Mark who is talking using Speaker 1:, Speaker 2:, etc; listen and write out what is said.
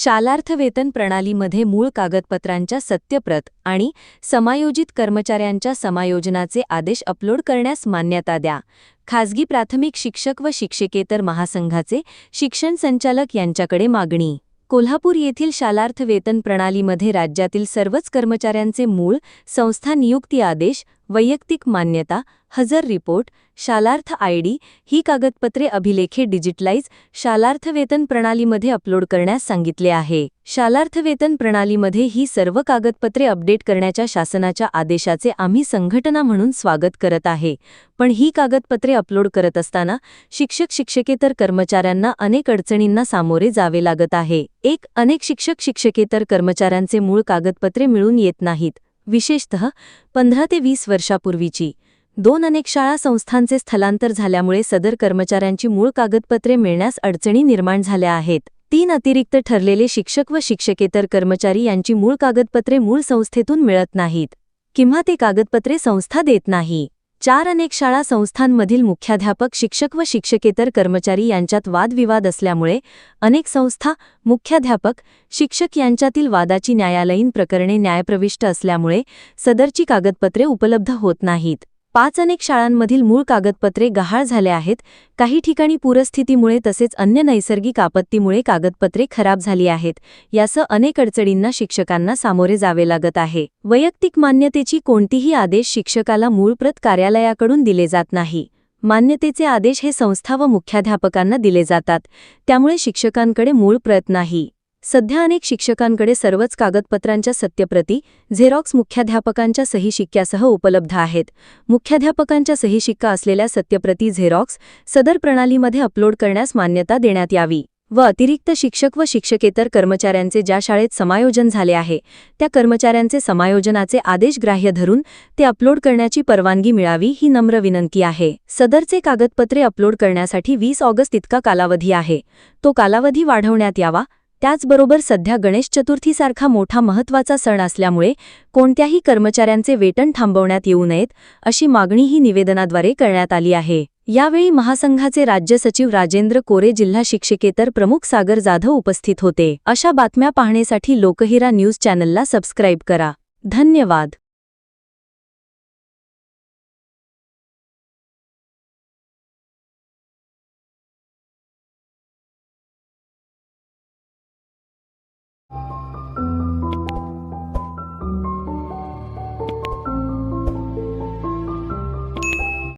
Speaker 1: शालार्थ वेतन प्रणालीमध्ये मूळ कागदपत्रांच्या सत्यप्रत आणि समायोजित कर्मचाऱ्यांच्या समायोजनाचे आदेश अपलोड करण्यास मान्यता द्या. खासगी प्राथमिक शिक्षक व शिक्षकेतर महासंघाचे शिक्षण संचालक यांच्याकडे मागणी. कोल्हापूर येथील शालार्थ वेतन प्रणालीमध्ये राज्यातील सर्वच कर्मचाऱ्यांचे मूळ संस्था नियुक्ती आदेश वैयक्तिक मान्यता हजर रिपोर्ट शालार्थ आयडी ही कागदपत्रे अभिलेखे डिजिटलाइज शालार्थवेतन प्रणालीमध्ये अपलोड करण्यास सांगितले आहे. शालार्थवेतन प्रणालीमध्ये ही सर्व कागदपत्रे अपडेट करण्याच्या शासनाच्या आदेशाचे आम्ही संघटना म्हणून स्वागत करत आहे. पण ही कागदपत्रे अपलोड करत असताना शिक्षक शिक्षकेतर कर्मचाऱ्यांना अनेक अडचणींना सामोरे जावे लागत आहे. एक अनेक शिक्षक शिक्षकेतर कर्मचाऱ्यांचे मूळ कागदपत्रे मिळून येत नाहीत. विशेषतः पंधरा ते वीस वर्षापूर्वीची. दोन अनेक शाळा संस्थांचे स्थलांतर झाल्यामुळे सदर कर्मचाऱ्यांची मूळ कागदपत्रे मिळण्यास अडचणी निर्माण झाल्या आहेत. तीन अतिरिक्त ठरलेले शिक्षक व शिक्षकेतर कर्मचारी यांची मूळ कागदपत्रे मूळ संस्थेतून मिळत नाहीत. किंवा ते कागदपत्रे संस्था देत नाही. चार अनेक शाळा संस्थांमधील मुख्याध्यापक शिक्षक व शिक्षकेतर कर्मचारी यांच्यात वादविवाद असल्यामुळे अनेक संस्था मुख्याध्यापक शिक्षक यांच्यातील वादाची न्यायालयीन प्रकरणे न्यायप्रविष्ट असल्यामुळे सदरची कागदपत्रे उपलब्ध होत नाहीत. पाच अनेक शाळांमधील मूळ कागदपत्रे गहाळ झाले आहेत. काही ठिकाणी पूरस्थितीमुळे तसेच अन्य नैसर्गिक आपत्तीमुळे कागदपत्रे खराब झाली आहेत. यासह अनेक अडचणींना शिक्षकांना सामोरे जावे लागत आहे. वैयक्तिक मान्यतेची कोणतीही आदेश शिक्षकाला मूळ प्रत कार्यालयाकडून दिले जात नाही. मान्यतेचे आदेश हे संस्था व मुख्याध्यापकांना दिले जातात. त्यामुळे शिक्षकांकडे मूळ प्रत नाही. सध्या अनेक शिक्षकांकडे सर्वच कागदपत्रांच्या सत्यप्रती झेरॉक्स मुख्याध्यापकांच्या सही शिक्क्यासह उपलब्ध आहेत. मुख्याध्यापकांच्या सही शिक्का असलेल्या सत्यप्रती झेरॉक्स सदर प्रणालीमध्ये अपलोड करण्यास मान्यता देण्यात यावी. व अतिरिक्त शिक्षक व शिक्षकेतर कर्मचाऱ्यांचे ज्या शाळेत समायोजन झाले आहे त्या कर्मचाऱ्यांचे समायोजनाचे आदेश ग्राह्य धरून ते अपलोड करण्याची परवानगी मिळावी ही नम्र विनंती आहे. सदरचे कागदपत्रे अपलोड करण्यासाठी वीस ऑगस्ट इतका कालावधी आहे. तो कालावधी वाढवण्यात यावा त्याचबरोबर सध्या गणेश चतुर्थीसारखा मोठा महत्त्वाचा सण असल्यामुळे कोणत्याही कर्मचाऱ्यांचे वेतन थांबवण्यात येऊ नयेत अशी मागणीही निवेदनाद्वारे करण्यात आली आहे. यावेळी महासंघाचे राज्य सचिव राजेंद्र कोरे जिल्हा शिक्षकेतर प्रमुख सागर जाधव उपस्थित होते. अशा बातम्या पाहण्यासाठी लोकहिरा न्यूज चॅनलला सबस्क्राईब करा. धन्यवाद.